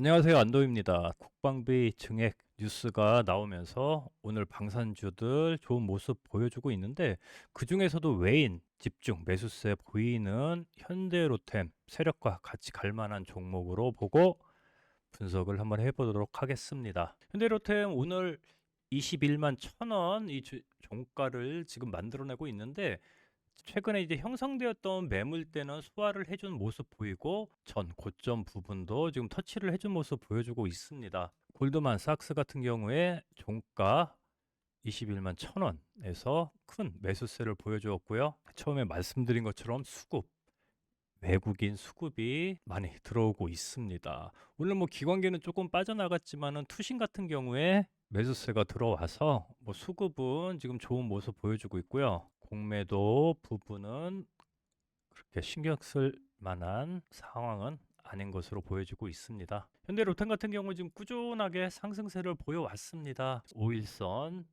안녕하세요. 안도입니다. 국방비 증액 뉴스가 나오면서 오늘 방산주들 좋은 모습 보여주고 있는데 그 중에서도 외인 집중 매수세 보이는 현대로템 세력과 같이 갈 만한 종목으로 보고 분석을 한번 해보도록 하겠습니다. 현대로템 오늘 21만 1,000원 이 주- 종가를 지금 만들어내고 있는데 최근에 이제 형성되었던 매물대는 소화를 해준 모습 보이고 전 고점 부분도 지금 터치를 해준 모습 보여주고 있습니다. 골드만 삭스 같은 경우에 종가 21만 1,000원에서 큰 매수세를 보여주었고요. 처음에 말씀드린 것처럼 수급 외국인 수급이 많이 들어오고 있습니다. 오늘 뭐 기관계는 조금 빠져나갔지만은 투신 같은 경우에 매수세가 들어와서 뭐 수급은 지금 좋은 모습 보여주고 있고요. 공매도 부분은 그렇게 신경 쓸 만한 상황은 아닌 것으로 보여지고 있습니다. 현대로템 같은 경우 지금 꾸준하게 상승세를 보여왔습니다. 5일선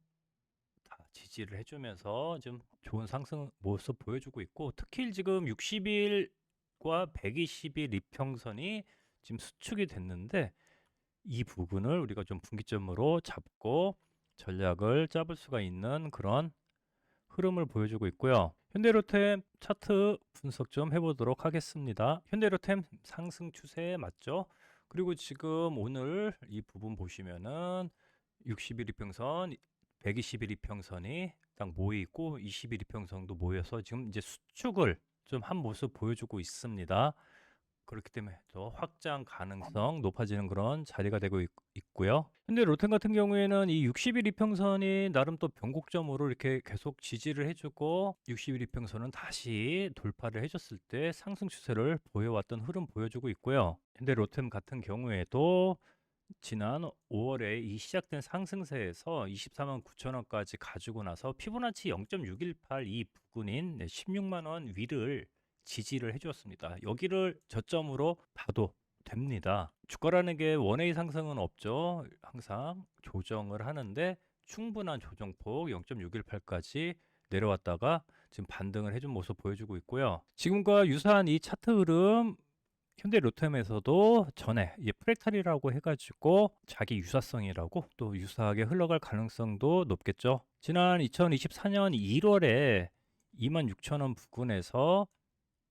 다 지지를 해주면서 좀 좋은 상승 모습 보여주고 있고 특히 지금 60일과 120일 이평선이 지금 수축이 됐는데 이 부분을 우리가 좀 분기점으로 잡고 전략을 짜볼 수가 있는 그런 흐름을 보여주고 있고요. 현대로템 차트 분석 좀 해보도록 하겠습니다. 현대로템 상승 추세 맞죠? 그리고 지금 오늘 이 부분 보시면은 60일 이평선, 120일 이평선이 딱 모여 있고 20일 이평선도 모여서 지금 이제 수축을 좀 한 모습 보여주고 있습니다. 그렇기 때문에 더 확장 가능성 높아지는 그런 자리가 되고 있, 고요 근데 로텐 같은 경우에는 이 60일 이평선이 나름 또 변곡점으로 이렇게 계속 지지를 해주고 60일 이평선은 다시 돌파를 해줬을 때 상승 추세를 보여왔던 흐름 보여주고 있고요. 근데 로템 같은 경우에도 지난 5월에 이 시작된 상승세에서 24만 9천 원까지 가지고 나서 피보나치 0.618 이 부근인 16만 원 위를 지지를 해주었습니다. 여기를 저점으로 봐도 됩니다. 주가라는 게 원웨이 상승은 없죠. 항상 조정을 하는데 충분한 조정폭 0.618까지 내려왔다가 지금 반등을 해준 모습 보여주고 있고요. 지금과 유사한 이 차트 흐름 현대 로템에서도 전에 이 프랙탈이라고 해가지고 자기 유사성이라고 또 유사하게 흘러갈 가능성도 높겠죠. 지난 2024년 1월에 26,000원 부근에서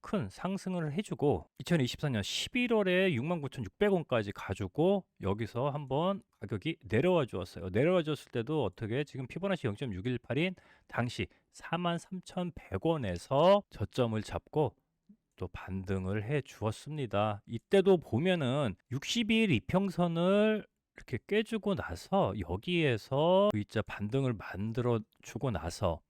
큰 상승을 해주고 2024년 11월에 69,600원까지 가지고 여기서 한번 가격이 내려와 주었어요. 내려와 줬을 때도 어떻게 지금 피보나치 0.618인 당시 43,100원에서 저점을 잡고 또 반등을 해 주었습니다. 이때도 보면은 60일 이평선을 이렇게 깨주고 나서 여기에서 V자 반등을 만들어 주고 나서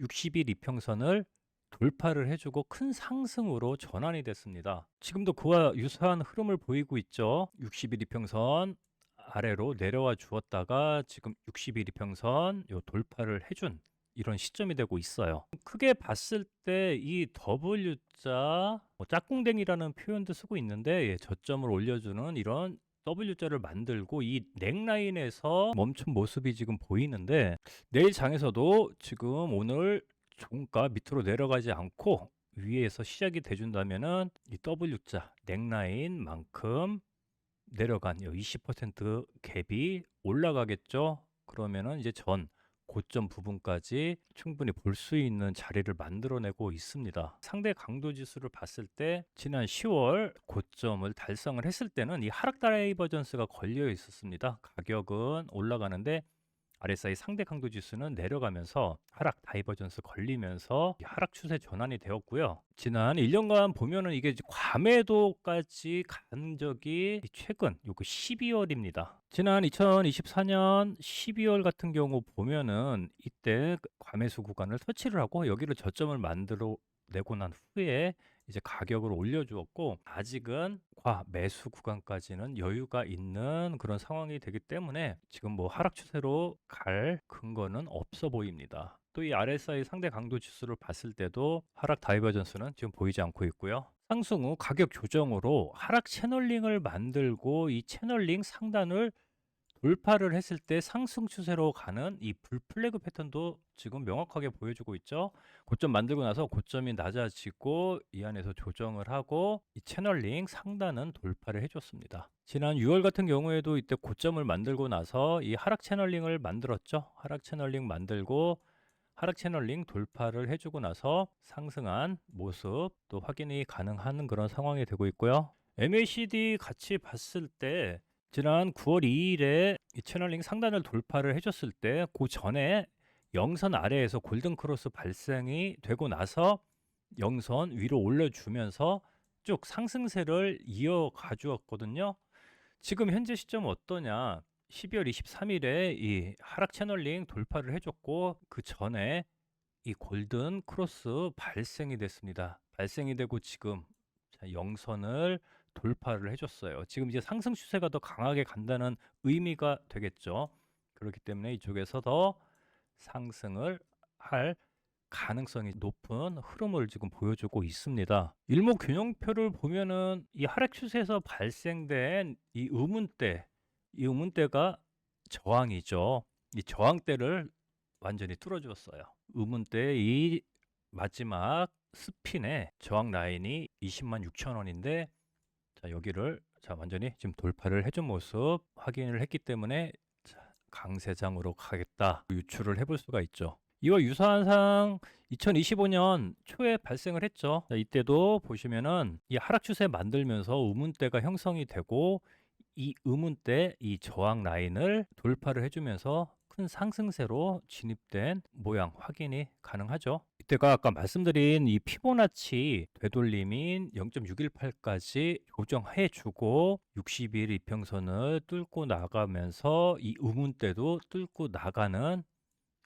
60일 이평선을 돌파를 해주고 큰 상승으로 전환이 됐습니다. 지금도 그와 유사한 흐름을 보이고 있죠. 60일 이평선 아래로 내려와 주었다가 지금 60일 이평선 요 돌파를 해준 이런 시점이 되고 있어요. 크게 봤을 때 이 W자 뭐 짝꿍댕이라는 표현도 쓰고 있는데 예, 저점을 올려주는 이런 W자를 만들고 이 넥라인에서 멈춘 모습이 지금 보이는데 내일 장에서도 지금 오늘 종가 밑으로 내려가지 않고 위에서 시작이 돼준다면은 이 W자 넥라인만큼 내려간 20% 갭이 올라가겠죠. 그러면은 이제 전 고점 부분까지 충분히 볼 수 있는 자리를 만들어내고 있습니다. 상대 강도 지수를 봤을 때 지난 10월 고점을 달성을 했을 때는 이 하락 다이버전스가 걸려 있었습니다. 가격은 올라가는데 RSI 상대 강도 지수는 내려가면서 하락 다이버전스 걸리면서 이 하락 추세 전환이 되었고요. 지난 1년간 보면은 이게 과매도까지 간 적이 최근 요거 12월입니다. 지난 2024년 12월 같은 경우 보면은 이때 그 과매수 구간을 터치를 하고 여기를 저점을 만들어 내고 난 후에 이제 가격을 올려주었고 아직은 과 매수 구간까지는 여유가 있는 그런 상황이 되기 때문에 지금 뭐 하락 추세로 갈 근거는 없어 보입니다. 또 이 RSI 상대 강도 지수를 봤을 때도 하락 다이버전스는 지금 보이지 않고 있고요. 상승 후 가격 조정으로 하락 채널링을 만들고 이 채널링 상단을 돌파를 했을 때 상승 추세로 가는 이 불플래그 패턴도 지금 명확하게 보여주고 있죠. 고점 만들고 나서 고점이 낮아지고 이 안에서 조정을 하고 이 채널링 상단은 돌파를 해줬습니다. 지난 6월 같은 경우에도 이때 고점을 만들고 나서 이 하락 채널링을 만들었죠. 하락 채널링 만들고 하락 채널링 돌파를 해주고 나서 상승한 모습 또 확인이 가능한 그런 상황이 되고 있고요. MACD 같이 봤을 때 지난 9월 2일에 이 채널링 상단을 돌파를 해줬을 때 그 전에 영선 아래에서 골든 크로스 발생이 되고 나서 영선 위로 올려주면서 쭉 상승세를 이어가 주었거든요. 지금 현재 시점 어떠냐? 12월 23일에 이 하락 채널링 돌파를 해줬고 그 전에 이 골든 크로스 발생이 됐습니다. 발생이 되고 지금 자, 영선을 돌파를 해줬어요. 지금 이제 상승 추세가 더 강하게 간다는 의미가 되겠죠. 그렇기 때문에 이쪽에서 더 상승을 할 가능성이 높은 흐름을 지금 보여주고 있습니다. 일목균형표를 보면은 이 하락 추세에서 발생된 이 의문대, 이 의문대가 저항이죠. 이 저항대를 완전히 뚫어주었어요. 의문대 이 마지막 스핀의 저항 라인이 20만 6천 원인데 자 여기를 자 완전히 지금 돌파를 해준 모습 확인을 했기 때문에 자, 강세장으로 가겠다 유출을 해볼 수가 있죠. 이와 유사한 상황 2025년 초에 발생을 했죠. 자, 이때도 보시면은 이 하락 추세 만들면서 의문대가 형성이 되고 이 의문대 이 저항 라인을 돌파를 해주면서 큰 상승세로 진입된 모양 확인이 가능하죠. 이때가 아까 말씀드린 이 피보나치 되돌림인 0.618까지 조정해 주고 60일 이평선을 뚫고 나가면서 이 의문대도 뚫고 나가는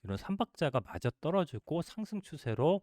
이런 삼박자가 맞아 떨어지고 상승 추세로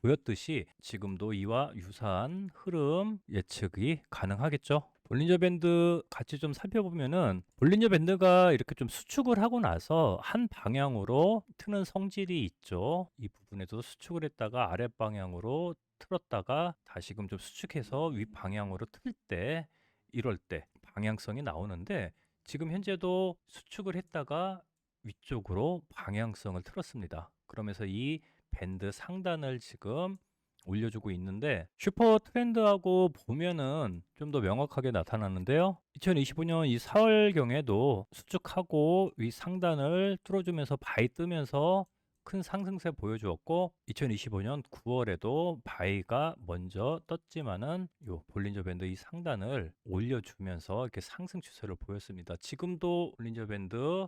보였듯이 지금도 이와 유사한 흐름 예측이 가능하겠죠. 볼린저 밴드 같이 좀 살펴보면은 볼린저 밴드가 이렇게 좀 수축을 하고 나서 한 방향으로 트는 성질이 있죠. 이 부분에도 수축을 했다가 아래 방향으로 틀었다가 다시금 좀 수축해서 윗 방향으로 틀 때 이럴 때 방향성이 나오는데 지금 현재도 수축을 했다가 위쪽으로 방향성을 틀었습니다. 그러면서 이 밴드 상단을 지금 올려주고 있는데 슈퍼 트렌드하고 보면은 좀 더 명확하게 나타나는데요. 2025년 이 4월경에도 수축하고 위 상단을 뚫어주면서 바이 뜨면서 큰 상승세 보여주었고 2025년 9월에도 바이가 먼저 떴지만은 요 볼린저 밴드 이 상단을 올려주면서 이렇게 상승 추세를 보였습니다. 지금도 볼린저 밴드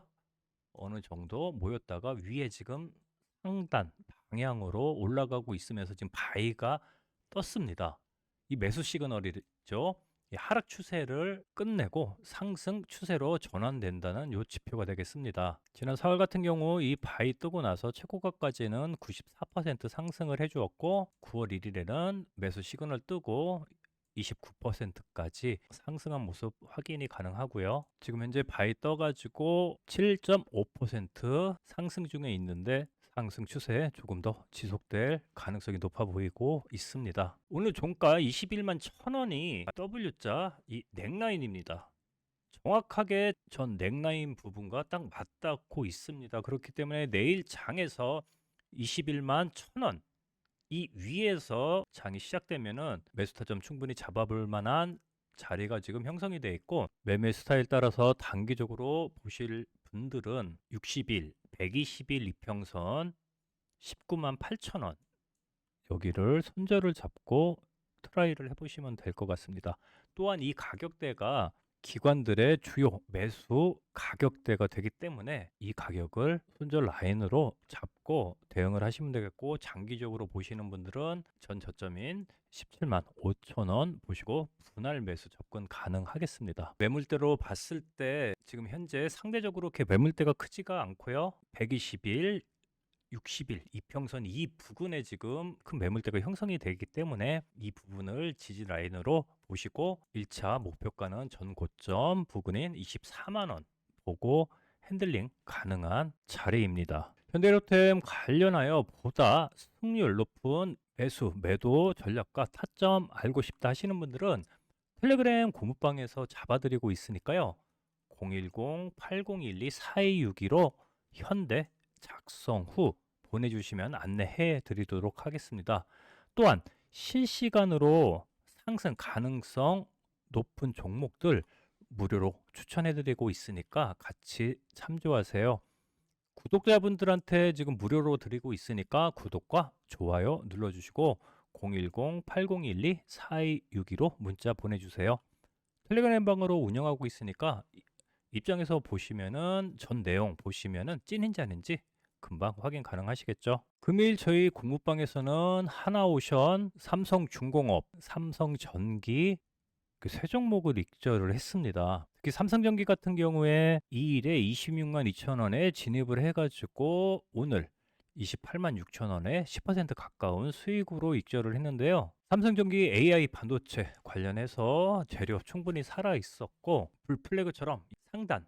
어느 정도 모였다가 위에 지금 상단 방향으로 올라가고 있으면서 지금 바이가 떴습니다. 이 매수 시그널이죠. 이 하락 추세를 끝내고 상승 추세로 전환된다는 요 지표가 되겠습니다. 지난 4월 같은 경우 이 바이 뜨고 나서 최고가까지는 94% 상승을 해주었고 9월 1일에는 매수 시그널 뜨고 29%까지 상승한 모습 확인이 가능하고요. 지금 현재 바이 떠가지고 7.5% 상승 중에 있는데 상승 추세 조금 더 지속될 가능성이 높아 보이고 있습니다. 오늘 종가 21만 1000원이 W자 이 넥라인입니다. 정확하게 전 넥라인 부분과 딱 맞닿고 있습니다. 그렇기 때문에 내일 장에서 21만 1000원 이 위에서 장이 시작되면은 매수 타점 충분히 잡아볼 만한 자리가 지금 형성이 되어 있고 매매 스타일 따라서 단기적으로 보실 분들은 60일, 120일 이평선 19만 8천 원 여기를 손절을 잡고 트라이를 해보시면 될 것 같습니다. 또한 이 가격대가 기관들의 주요 매수 가격대가 되기 때문에 이 가격을 손절 라인으로 잡고 대응을 하시면 되겠고 장기적으로 보시는 분들은 전 저점인 17만 5천 원 보시고 분할 매수 접근 가능하겠습니다. 매물대로 봤을 때 지금 현재 상대적으로 이렇게 매물대가 크지가 않고요. 120일 60일 이평선 이 부근에 지금 큰 매물대가 형성이 되기 때문에 이 부분을 지지 라인으로 보시고 1차 목표가는 전 고점 부근인 24만 원 보고 핸들링 가능한 자리입니다. 현대로템 관련하여 보다 승률 높은 매수, 매도 전략과 타점 알고 싶다 하시는 분들은 텔레그램 고무방에서 잡아드리고 있으니까요. 010-8012-4262로 현대 작성 후 보내주시면 안내해 드리도록 하겠습니다. 또한 실시간으로 상승 가능성 높은 종목들 무료로 추천해 드리고 있으니까 같이 참조하세요. 구독자분들한테 지금 무료로 드리고 있으니까 구독과 좋아요 눌러주시고 010-8012-4262로 문자 보내주세요. 텔레그램 방으로 운영하고 있으니까 이- 입장에서 보시면은 전 내용 보시면은 찐인지 아닌지 금방 확인 가능하시겠죠. 금일 저희 공부방에서는 하나오션, 삼성중공업, 삼성전기 그 세 종목을 익절을 했습니다. 특히 삼성전기 같은 경우에 2일에 26만 2천 원에 진입을 해가지고 오늘 28만 6천 원에 10% 가까운 수익으로 익절을 했는데요. 삼성전기 AI 반도체 관련해서 재료 충분히 살아 있었고 불플래그처럼 상단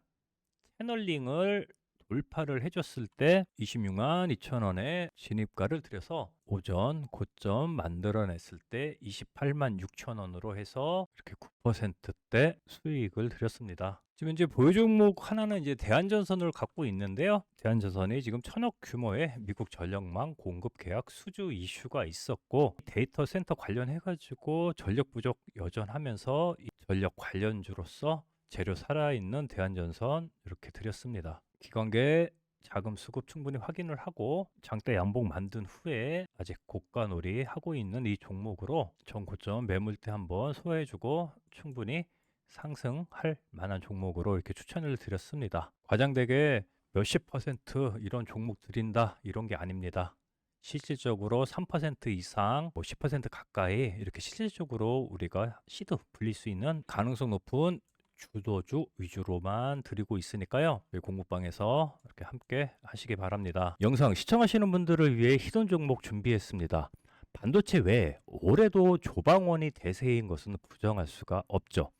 채널링을 돌파를 해줬을 때 26만 2천 원에 진입가를 들여서 오전 고점 만들어냈을 때 28만 6천 원으로 해서 이렇게 9%대 수익을 드렸습니다. 지금 이제 보유 종목 하나는 이제 대한전선을 갖고 있는데요. 대한전선이 지금 천억 규모의 미국 전력망 공급 계약 수주 이슈가 있었고 데이터 센터 관련해 가지고 전력 부족 여전하면서 이 전력 관련주로서 재료 살아있는 대한전선 이렇게 드렸습니다. 기관계 자금 수급 충분히 확인을 하고 장대 양봉 만든 후에 아직 고가 놀이 하고 있는 이 종목으로 전고점 매물대 한번 소화해주고 충분히 상승할 만한 종목으로 이렇게 추천을 드렸습니다. 과장되게 몇십 퍼센트 이런 종목 드린다 이런 게 아닙니다. 실질적으로 3% 이상, 뭐 10% 가까이 이렇게 실질적으로 우리가 시드 불릴 수 있는 가능성 높은 주도주 위주로만 드리고 있으니까요. 공부방에서 이렇게 함께 하시기 바랍니다. 영상 시청하시는 분들을 위해 히든 종목 준비했습니다. 반도체 외에 올해도 조방원이 대세인 것은 부정할 수가 없죠.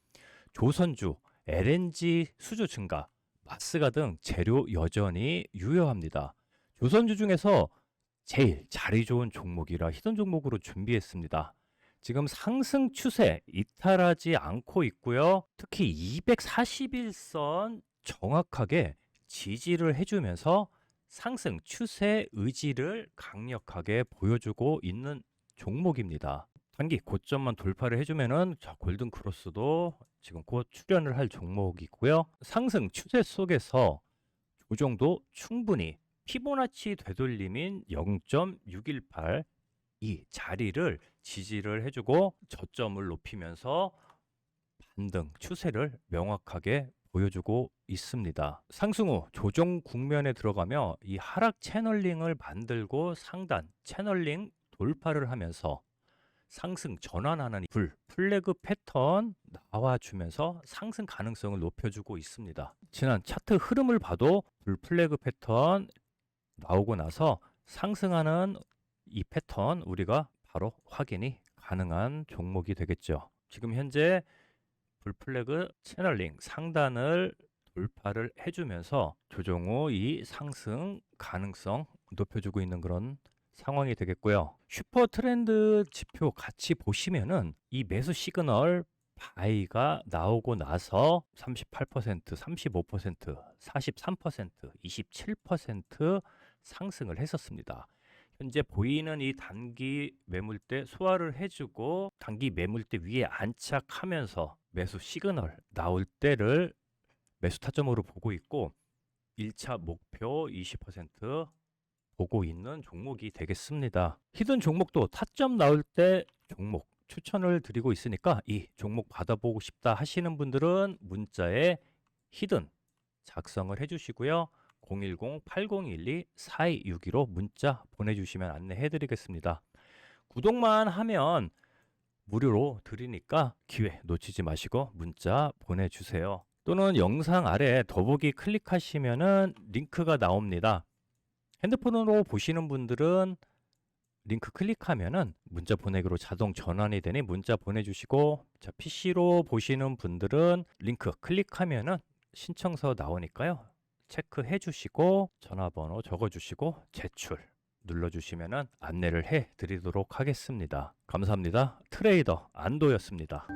조선주, LNG 수주 증가, 마스가 등 재료 여전히 유효합니다. 조선주 중에서 제일 자리 좋은 종목이라 히든 종목으로 준비했습니다. 지금 상승 추세 이탈하지 않고 있고요. 특히 241선 정확하게 지지를 해주면서 상승 추세 의지를 강력하게 보여주고 있는 종목입니다. 단기 고점만 돌파를 해주면은 자, 골든 크로스도 지금 곧 출현을 할 종목이고요. 상승 추세 속에서 조정도 충분히 피보나치 되돌림인 0.618 이 자리를 지지를 해주고 저점을 높이면서 반등 추세를 명확하게 보여주고 있습니다. 상승 후 조정 국면에 들어가며 이 하락 채널링을 만들고 상단 채널링 돌파를 하면서 상승 전환하는 불 플래그 패턴 나와주면서 상승 가능성을 높여주고 있습니다. 지난 차트 흐름을 봐도 불 플래그 패턴 나오고 나서 상승하는 이 패턴 우리가 바로 확인이 가능한 종목이 되겠죠. 지금 현재 불플래그 채널링 상단을 돌파를 해주면서 조정 후 이 상승 가능성 높여주고 있는 그런 상황이 되겠고요. 슈퍼 트렌드 지표 같이 보시면은 이 매수 시그널 바이가 나오고 나서 38%, 35%, 43%, 27% 상승을 했었습니다. 현재 보이는 이 단기 매물대 소화를 해주고 단기 매물대 위에 안착하면서 매수 시그널 나올 때를 매수 타점으로 보고 있고 1차 목표 20% 보고 있는 종목이 되겠습니다. 히든 종목도 타점 나올 때 종목 추천을 드리고 있으니까 이 종목 받아보고 싶다 하시는 분들은 문자에 히든 작성을 해주시고요. 010-8012-4262로 문자 보내주시면 안내해 드리겠습니다. 구독만 하면 무료로 드리니까 기회 놓치지 마시고 문자 보내주세요. 또는 영상 아래 더보기 클릭하시면은 링크가 나옵니다. 핸드폰으로 보시는 분들은 링크 클릭하면은 문자 보내기로 자동 전환이 되니 문자 보내주시고 자 PC로 보시는 분들은 링크 클릭하면은 신청서 나오니까요 체크해 주시고 전화번호 적어 주시고 제출 눌러 주시면은 안내를 해 드리도록 하겠습니다. 감사합니다. 트레이더 안도였습니다